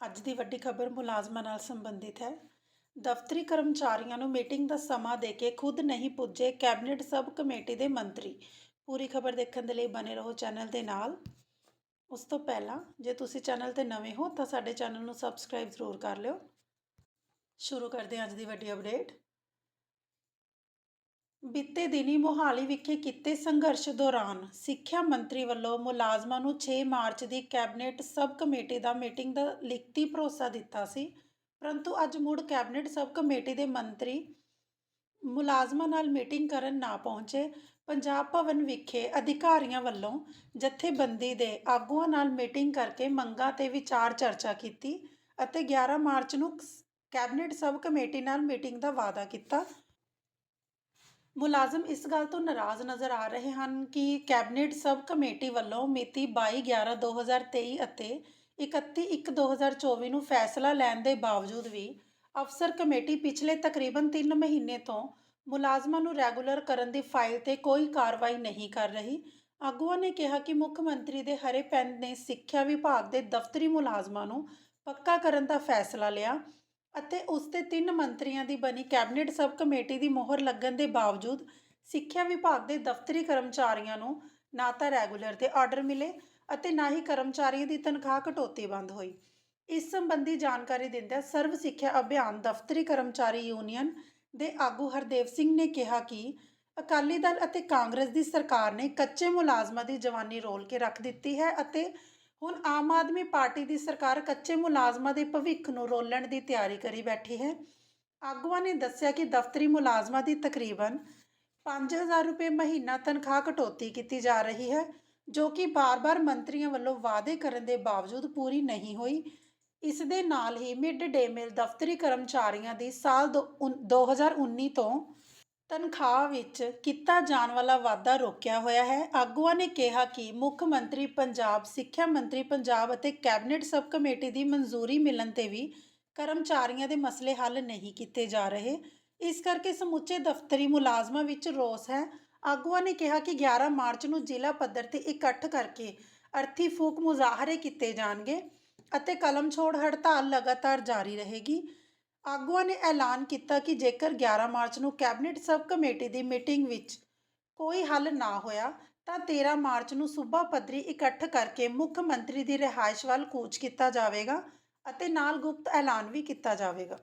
ਅੱਜ ਦੀ ਵੱਡੀ ਖਬਰ ਮੁਲਾਜ਼ਮਾਂ ਨਾਲ ਸੰਬੰਧਿਤ ਹੈ। ਦਫ਼ਤਰੀ ਕਰਮਚਾਰੀਆਂ ਨੂੰ ਮੀਟਿੰਗ ਦਾ ਸਮਾਂ ਦੇ ਕੇ ਖੁਦ ਨਹੀਂ ਪੁੱਜੇ ਕੈਬਨਿਟ ਸਬ ਕਮੇਟੀ ਦੇ ਮੰਤਰੀ। ਪੂਰੀ ਖਬਰ ਦੇਖਣ ਦੇ ਲਈ ਬਨੇ ਰਹੋ ਚੈਨਲ ਦੇ ਨਾਲ। ਉਸ ਤੋਂ ਪਹਿਲਾਂ, ਜੇ ਤੁਸੀਂ ਚੈਨਲ ਤੇ ਨਵੇਂ ਹੋ ਤਾਂ ਸਾਡੇ ਚੈਨਲ ਨੂੰ ਸਬਸਕ੍ਰਾਈਬ ਜ਼ਰੂਰ ਕਰ ਲਿਓ। ਸ਼ੁਰੂ ਕਰਦੇ ਹਾਂ ਅੱਜ ਦੀ ਵੱਡੀ ਅਪਡੇਟ। ਬੀਤੇ ਦਿਨੀ ਮੋਹਾਲੀ ਵਿਖੇ ਕੀਤੇ ਸੰਘਰਸ਼ ਦੌਰਾਨ ਸਿੱਖਿਆ ਮੰਤਰੀ ਵੱਲੋਂ ਮੁਲਾਜ਼ਮਾਂ ਨੂੰ 6 ਮਾਰਚ ਦੀ ਕੈਬਨਿਟ ਸਬ ਕਮੇਟੀ ਦਾ ਮੀਟਿੰਗ ਦਾ ਲਿਖਤੀ ਭਰੋਸਾ ਦਿੱਤਾ ਸੀ। ਪਰੰਤੂ ਅੱਜ ਮੁੜ ਕੈਬਨਿਟ ਸਬ ਕਮੇਟੀ ਦੇ ਮੰਤਰੀ ਮੁਲਾਜ਼ਮਾਂ ਨਾਲ ਮੀਟਿੰਗ ਕਰਨ ਨਾ ਪਹੁੰਚੇ। ਪੰਜਾਬ ਭਵਨ ਵਿਖੇ ਅਧਿਕਾਰੀਆਂ ਵੱਲੋਂ ਜਥੇਬੰਦੀ ਦੇ ਆਗੂਆਂ ਨਾਲ ਮੀਟਿੰਗ ਕਰਕੇ ਮੰਗਾਂ ਤੇ ਵਿਚਾਰ ਚਰਚਾ ਕੀਤੀ ਅਤੇ 11 ਮਾਰਚ ਨੂੰ ਕੈਬਨਿਟ ਸਬ ਕਮੇਟੀ ਨਾਲ ਮੀਟਿੰਗ ਦਾ ਵਾਅਦਾ ਕੀਤਾ। ਮੁਲਾਜ਼ਮ ਇਸ ਗੱਲ ਤੋਂ ਨਾਰਾਜ਼ ਨਜ਼ਰ ਆ ਰਹੇ ਹਨ ਕਿ ਕੈਬਨਿਟ ਸਬ ਕਮੇਟੀ ਵੱਲੋਂ ਮਿਤੀ 22/11/2023 ਅਤੇ 31/1/2024 ਨੂੰ ਫੈਸਲਾ ਲੈਣ ਦੇ ਬਾਵਜੂਦ ਵੀ ਅਫਸਰ ਕਮੇਟੀ ਪਿਛਲੇ ਤਕਰੀਬਨ 3 ਮਹੀਨੇ ਤੋਂ ਮੁਲਾਜ਼ਮਾਂ ਨੂੰ ਰੈਗੂਲਰ ਕਰਨ ਦੀ ਫਾਈਲ ਤੇ ਕੋਈ ਕਾਰਵਾਈ ਨਹੀਂ ਕਰ ਰਹੀ। ਆਗੂਆਂ ਨੇ ਕਿਹਾ ਕਿ ਮੁੱਖ ਮੰਤਰੀ ਦੇ ਹਰੇ ਪੈਨ ਨੇ ਸਿੱਖਿਆ ਵਿਭਾਗ ਦੇ ਦਫ਼ਤਰੀ ਮੁਲਾਜ਼ਮਾਂ ਨੂੰ ਪੱਕਾ ਕਰਨ ਦਾ ਫੈਸਲਾ ਲਿਆ। ਅਤੇ ਉਸ ਤੇ ਤਿੰਨ ਮੰਤਰੀਆਂ ਦੀ ਬਣੀ ਕੈਬਨਿਟ ਸਬ ਕਮੇਟੀ ਦੀ ਮੋਹਰ ਲੱਗਣ ਦੇ ਬਾਵਜੂਦ ਸਿੱਖਿਆ ਵਿਭਾਗ ਦੇ ਦਫ਼ਤਰੀ ਕਰਮਚਾਰੀਆਂ ਨੂੰ ਨਾ ਤਾਂ ਰੈਗੂਲਰ ਤੇ ਆਰਡਰ ਮਿਲੇ ਅਤੇ ਨਾ ਹੀ ਕਰਮਚਾਰੀਆਂ ਦੀ ਤਨਖਾਹ ਕਟੌਤੀ ਬੰਦ ਹੋਈ। ਇਸ ਸੰਬੰਧੀ ਜਾਣਕਾਰੀ ਦਿੰਦਿਆਂ ਸਰਵ ਸਿੱਖਿਆ ਅਭਿਆਨ ਦਫ਼ਤਰੀ ਕਰਮਚਾਰੀ ਯੂਨੀਅਨ ਦੇ ਆਗੂ ਹਰਦੇਵ ਸਿੰਘ ਨੇ ਕਿਹਾ ਕਿ ਅਕਾਲੀ ਦਲ ਅਤੇ ਕਾਂਗਰਸ ਦੀ ਸਰਕਾਰ ਨੇ ਕੱਚੇ ਮੁਲਾਜ਼ਮਾਂ ਦੀ ਜਵਾਨੀ ਰੋਲ ਕੇ ਰੱਖ ਦਿੱਤੀ ਹੈ ਅਤੇ ਹੁਣ ਆਮ ਆਦਮੀ ਪਾਰਟੀ ਦੀ ਸਰਕਾਰ ਕੱਚੇ ਮੁਲਾਜ਼ਮਾਂ ਦੇ ਭਵਿੱਖ ਨੂੰ ਰੋਲਣ ਦੀ ਤਿਆਰੀ ਕਰੀ ਬੈਠੀ ਹੈ। ਆਗੂਆਂ ਨੇ ਦੱਸਿਆ ਕਿ ਦਫ਼ਤਰੀ ਮੁਲਾਜ਼ਮਾਂ ਦੀ ਤਕਰੀਬਨ 5000 ਰੁਪਏ ਮਹੀਨਾ ਤਨਖਾਹ ਕਟੌਤੀ ਕੀਤੀ ਜਾ ਰਹੀ ਹੈ, ਜੋ ਕਿ ਬਾਰ-ਬਾਰ ਮੰਤਰੀਆਂ ਵੱਲੋਂ ਵਾਅਦੇ ਕਰਨ ਦੇ ਬਾਵਜੂਦ ਪੂਰੀ ਨਹੀਂ ਹੋਈ। ਇਸ ਦੇ ਨਾਲ ਹੀ ਮਿਡ ਡੇ ਮੀਲ ਦਫ਼ਤਰੀ ਕਰਮਚਾਰੀਆਂ ਦੀ ਸਾਲ 2019 ਤੋਂ ਤਨਖਾਹ ਵਿੱਚ ਕੀਤਾ ਜਾਣ ਵਾਲਾ ਵਾਧਾ ਰੋਕਿਆ ਹੋਇਆ ਹੈ। ਆਗੂਆਂ ਨੇ ਕਿਹਾ ਕਿ ਮੁੱਖ ਮੰਤਰੀ ਪੰਜਾਬ, ਸਿੱਖਿਆ ਮੰਤਰੀ ਪੰਜਾਬ ਅਤੇ ਕੈਬਨਿਟ ਸਬ ਕਮੇਟੀ ਦੀ ਮਨਜ਼ੂਰੀ ਮਿਲਣ ਤੇ ਵੀ ਕਰਮਚਾਰੀਆਂ ਦੇ ਮਸਲੇ ਹੱਲ ਨਹੀਂ ਕੀਤੇ ਜਾ ਰਹੇ। ਇਸ ਕਰਕੇ ਸਮੁੱਚੇ ਦਫ਼ਤਰੀ ਮੁਲਾਜ਼ਮਾਂ ਵਿੱਚ ਰੋਸ ਹੈ। ਆਗੂਆਂ ਨੇ ਕਿਹਾ ਕਿ 11 ਮਾਰਚ ਨੂੰ ਜ਼ਿਲ੍ਹਾ ਪੱਧਰ ਤੇ ਇਕੱਠ ਕਰਕੇ ਅਰਥੀ ਫੂਕ ਮੁਜ਼ਾਹਰੇ ਕੀਤੇ ਜਾਣਗੇ ਅਤੇ ਕਲਮ ਛੋੜ ਹੜਤਾਲ ਲਗਾਤਾਰ ਜਾਰੀ ਰਹੇਗੀ। ਆਗੂਆਂ ਨੇ ਐਲਾਨ ਕੀਤਾ ਕਿ ਜੇਕਰ 11 ਮਾਰਚ ਨੂੰ ਕੈਬਨਿਟ ਸਬ ਕਮੇਟੀ ਦੀ ਮੀਟਿੰਗ ਵਿੱਚ ਕੋਈ ਹੱਲ ਨਾ ਹੋਇਆ, ਤਾਂ 13 ਮਾਰਚ ਨੂੰ ਸੂਬਾ ਪੱਧਰੀ ਇਕੱਠ ਕਰਕੇ ਮੁੱਖ ਮੰਤਰੀ ਦੀ ਰਿਹਾਇਸ਼ ਵੱਲ ਕੂਚ ਕੀਤਾ ਜਾਵੇਗਾ ਅਤੇ ਨਾਲ ਗੁਪਤ ਐਲਾਨ ਵੀ ਕੀਤਾ ਜਾਵੇਗਾ।